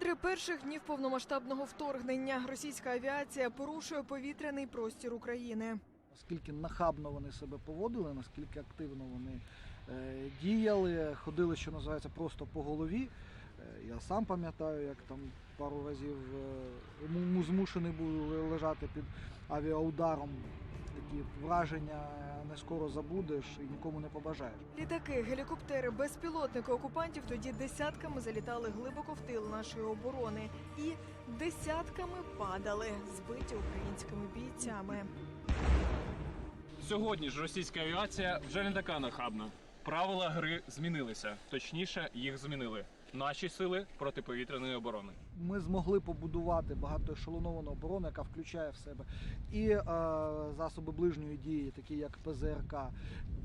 Кадри перших днів повномасштабного вторгнення. Російська авіація порушує повітряний простір України. Наскільки нахабно вони себе поводили, наскільки активно вони е, діяли, ходили, що називається, просто по голові. Е, я сам пам'ятаю, як там пару разів е, му- му змушений був лежати під авіаударом. Такі враження не скоро забудеш і нікому не побажаєш. Літаки, гелікоптери, безпілотники окупантів тоді десятками залітали глибоко в тил нашої оборони і десятками падали, збиті українськими бійцями. Сьогодні ж російська авіація вже не така нахабна. Правила гри змінилися. Точніше, їх змінили наші сили протиповітряної оборони. Ми змогли побудувати багатоешелоновану оборону, яка включає в себе і е, засоби ближньої дії, такі як ПЗРК,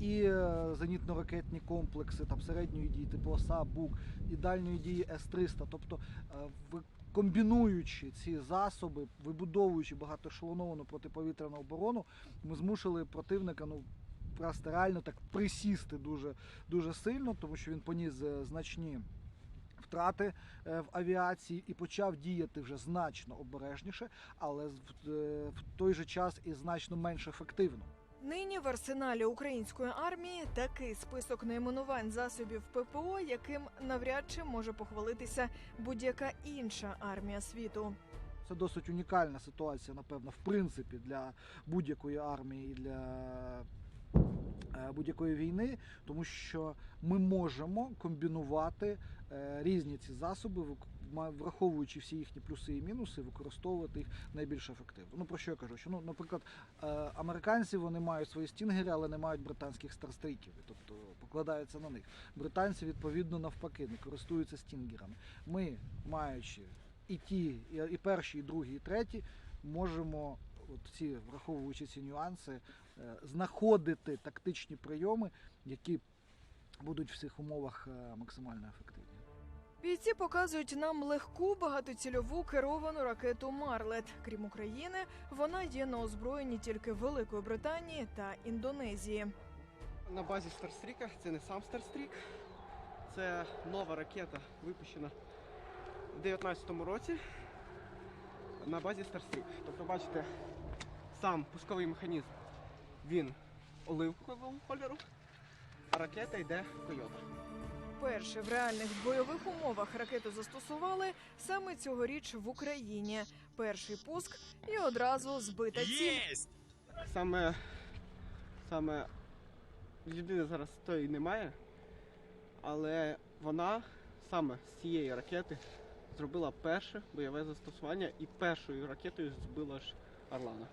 і е, зенітно-ракетні комплекси там середньої дії, типу ОСА, БУК, і дальньої дії С-300. Тобто, е, комбінуючи ці засоби, вибудовуючи багатоешелоновану протиповітряну оборону, ми змусили противника ну просто реально так присісти дуже, дуже сильно, тому що він поніс е, значні втрати е, в авіації і почав діяти вже значно обережніше, але в, е, в той же час і значно менш ефективно. Нині в арсеналі української армії такий список найменувань засобів ППО, яким навряд чи може похвалитися будь-яка інша армія світу. Це досить унікальна ситуація, напевно, в принципі, для будь-якої армії і для будь-якої війни, тому що ми можемо комбінувати е, різні ці засоби, враховуючи всі їхні плюси і мінуси, використовувати їх найбільш ефективно. Ну про що я кажу? Що ну, наприклад, е, американці вони мають свої стінгери, але не мають британських старстріків, тобто покладаються на них. Британці відповідно навпаки не користуються стінгерами. Ми, маючи і ті, і перші, і другі, і треті, можемо, от ці, враховуючи ці нюанси, е, знаходити тактичні прийоми, які будуть в цих умовах е, максимально ефективні. Бійці показують нам легку багатоцільову керовану ракету Марлет. Крім України, вона є на озброєнні тільки Великої Британії та Індонезії. На базі Старстріка, це не сам Старстрік, це нова ракета, випущена в 2019 році на базі Старстрік. Тобто, бачите, сам пусковий механізм він оливкового кольору, а ракета йде Toyota. Перші в реальних бойових умовах ракету застосували саме цьогоріч в Україні. Перший пуск і одразу збита ціль. Саме, саме людини зараз тої немає, але вона саме з цієї ракети зробила перше бойове застосування і першою ракетою збила ж Орлана.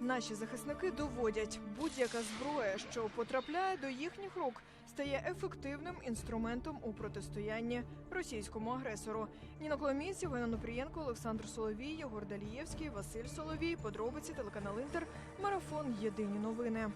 Наші захисники доводять, будь-яка зброя, що потрапляє до їхніх рук, стає ефективним інструментом у протистоянні російському агресору. Ніна Коломійці, Івана Нупрієнко, Олександр Соловій, Єгор Далієвський, Василь Соловій. Подробиці телеканал Інтер. Марафон. Єдині новини.